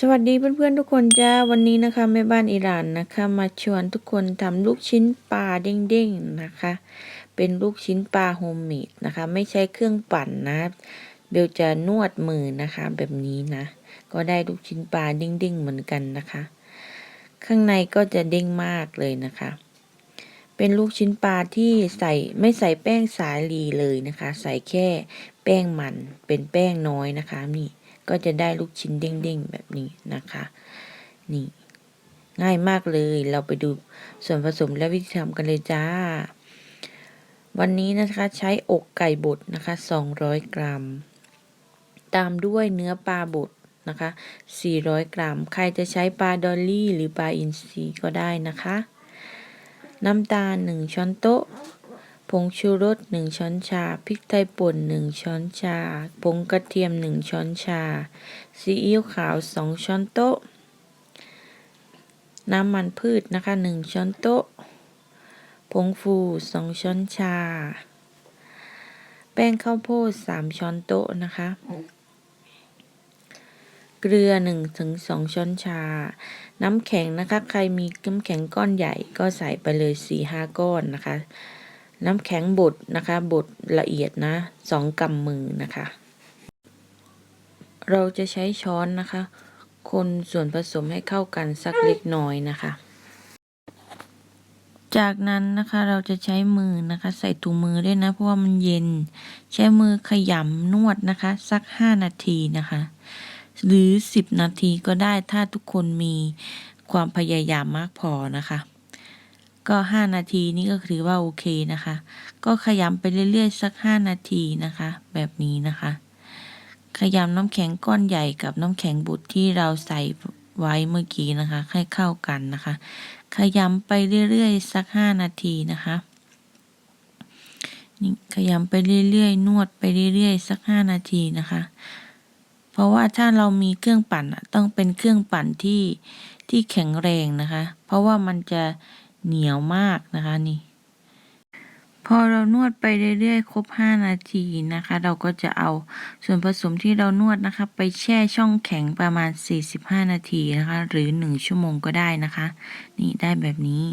สวัสดีเพื่อนๆทุกคนจ้าวันนี้นะคะแม่บ้านอิหร่านนะคะ มาชวนทุกคนทำลูกชิ้นปลาเด้งๆนะคะ เป็นลูกชิ้นปลาโฮมเมดนะคะ ไม่ใช้เครื่องปั่นนะ เบลจะนวดมือนะคะ แบบนี้นะ ก็ได้ลูกชิ้นปลาเด้งๆเหมือนกันนะคะ ข้างในก็จะเด้งมากเลยนะคะ เป็นลูกชิ้นปลาที่ใส่ไม่ใส่แป้งสาลีเลยนะคะ ใส่แค่แป้งมันเป็นแป้งน้อยนะคะนี่ ก็จะได้ลูกชิ้นเด้งๆแบบนี้นะคะ นี่ง่ายมากเลย เราไปดูส่วนผสมและวิธีทำกันเลยจ้า วันนี้นะคะใช้อกไก่บดนะคะ 200 กรัม ตามด้วยเนื้อปลาบดนะคะ 400 กรัม ใครจะใช้ปลาดอลลี่ หรือปลาอินทรีก็ได้นะคะ น้ำตาล 1 ช้อนโต๊ะ ผงชูรส 1 ช้อนชา พริกไทยป่น 1 ช้อนชา ผงกระเทียม 1 ช้อนชา ซีอิ๊วขาว 2 ช้อนโต๊ะ น้ำมันพืชนะคะ 1 ช้อนโต๊ะ ผงฟู 2 ช้อนชา แป้งข้าวโพด 3 ช้อนโต๊ะนะคะ เกลือ1ถึง2ช้อนชา น้ำแข็งนะคะ ใครมีน้ำแข็งก้อนใหญ่ก็ใส่ไปเลย 4-5 ก้อนนะคะ น้ำแข็งบดนะคะบดละเอียดนะสองกำมือนะคะ เราจะใช้ช้อนนะคะ คนส่วนผสมให้เข้ากันสักเล็กน้อยนะคะ จากนั้นนะคะเราจะใช้มือนะคะ ใส่ถุงมือด้วยนะเพราะว่ามันเย็น ใช้มือขยำนวดนะคะ สักห้านาทีนะคะ หรือสิบนาทีก็ได้ถ้าทุกคนมีความพยายามมากพอนะคะ ก็ห้านาทีนี่ก็ถือว่าโอเคนะคะ ก็ขยำไปเรื่อยๆสักห้านาทีนะคะ แบบนี้นะคะ ขยำน้ำแข็งก้อนใหญ่กับน้ำแข็งบุตรที่เราใส่ไว้เมื่อกี้นะคะ ให้เข้ากันนะคะ ขยำไปเรื่อยๆสักห้านาทีนะคะนี่ขยำไปเรื่อยๆ นวดไปเรื่อยๆ สักห้านาทีนะคะ เพราะว่าถ้าเรามีเครื่องปั่นต้องเป็นเครื่องปั่นที่ที่แข็งแรงนะคะ เพราะว่ามันจะ เหนียวมากนะคะนี่ พอเรานวดไปเรื่อยๆ ครบ 5 นาทีนะคะ เราก็จะเอาส่วนผสมที่เรานวดนะคะ ไปแช่ช่องแข็งประมาณ 45 นาทีนะคะ หรือ 1 ชั่วโมงก็ได้นะคะ นี่ได้แบบนี้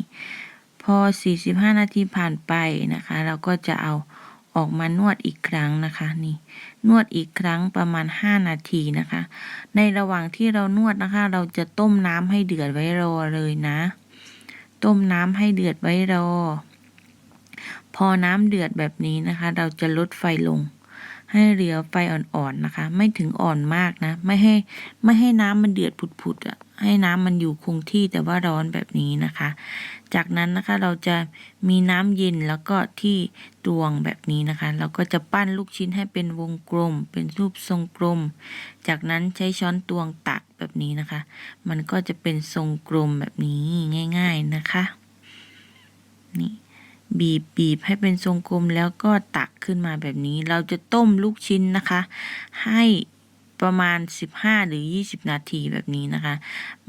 พอ 45 นาทีผ่านไปนะคะ เราก็จะเอาออกมานวดอีกครั้งนะคะนี่นวดอีกครั้งประมาณ 5 นาทีนะคะ ในระหว่างที่เรานวดนะคะ เราจะต้มน้ำให้เดือดไว้รอเลยนะ ต้มน้ำให้เดือดไว้รอ พอน้ำเดือดแบบนี้นะคะ เราจะลดไฟลง ให้เหลือไฟอ่อนๆนะคะ ไม่ถึงอ่อนมากนะ ไม่ให้ไม่ให้น้ำมันเดือดผุดๆอะให้น้ำมันอยู่คงที่แต่ว่าร้อนแบบนี้นะคะ จากนั้นนะคะเราจะมีน้ำเย็นแล้วก็ที่ตวงแบบนี้นะคะ เราก็จะปั้นลูกชิ้นให้เป็นวงกลม เป็นรูปทรงกลม จากนั้นใช้ช้อนตวงตัก นี้นะคะ มันก็จะเป็นทรงกลมแบบนี้ง่าย ๆนะคะ นี่บีบบีบให้เป็นทรงกลมแล้วก็ตักขึ้นมาแบบนี้ เราจะต้มลูกชิ้นนะคะ ให้ประมาณ 15 หรือ 20 นาทีแบบนี้นะคะ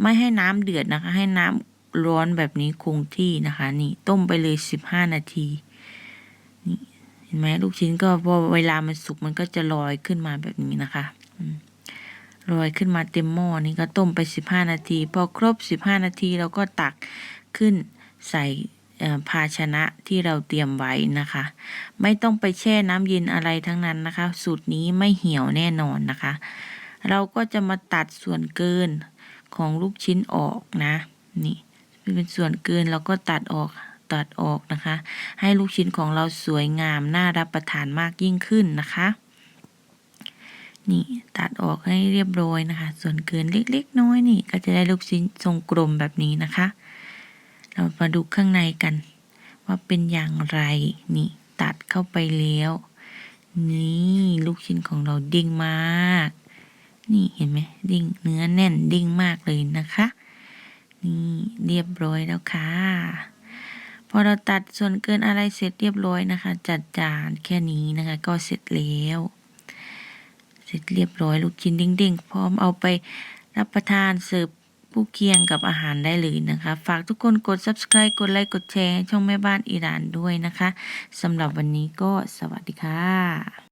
ไม่ให้น้ำเดือดนะคะ ให้น้ำร้อนแบบนี้คงที่นะคะ นี่ต้มไปเลย 15 นาทีนี่เห็นไหมลูกชิ้นก็พอเวลามันสุกมันก็จะลอยขึ้นมาแบบนี้นะคะ ลอยขึ้นมาเต็มหม้อนี่ก็ต้มไป 15 นาที พอครบ 15 นาทีเราก็ตักขึ้นใส่ภาชนะที่เราเตรียมไว้นะคะ ไม่ต้องไปแช่น้ำเย็นอะไรทั้งนั้นนะคะ สูตรนี้ไม่เหี่ยวแน่นอนนะคะ เราก็จะมาตัดส่วนเกินของลูกชิ้นออกนะนี่เป็นส่วนเกินเราก็ตัดออกตัดออกนะคะ ให้ลูกชิ้นของเราสวยงามน่ารับประทานมากยิ่งขึ้นนะคะ นี่ตัดออกให้เรียบร้อยนะคะ ส่วนเกินเล็กๆน้อยนี่ ก็จะได้ลูกชิ้นทรงกลมแบบนี้นะคะ เรามาดูข้างในกัน ว่าเป็นอย่างไรนี่ ตัดเข้าไปแล้ว นี่ลูกชิ้นของเราเด้งมาก นี่เห็นไหมดิ้งเนื้อแน่นดิ้งมากเลยนะคะ นี่เรียบร้อยแล้วค่ะพอเราตัดส่วนเกินอะไรเสร็จเรียบร้อยนะคะ จัดจานแค่นี้นะคะ ก็เสร็จแล้ว ร็จเรียบร้อยลูกชิ้นเด้งๆ พร้อมเอาไปรับประทานเสิร์ฟผู้เคียงกับอาหารได้เลยนะคะ ฝากทุกคนกด subscribe กดไลค์กดแชร์ช่องแม่บ้านอิหร่านด้วยนะคะสำหรับวันนี้ก็สวัสดีค่ะ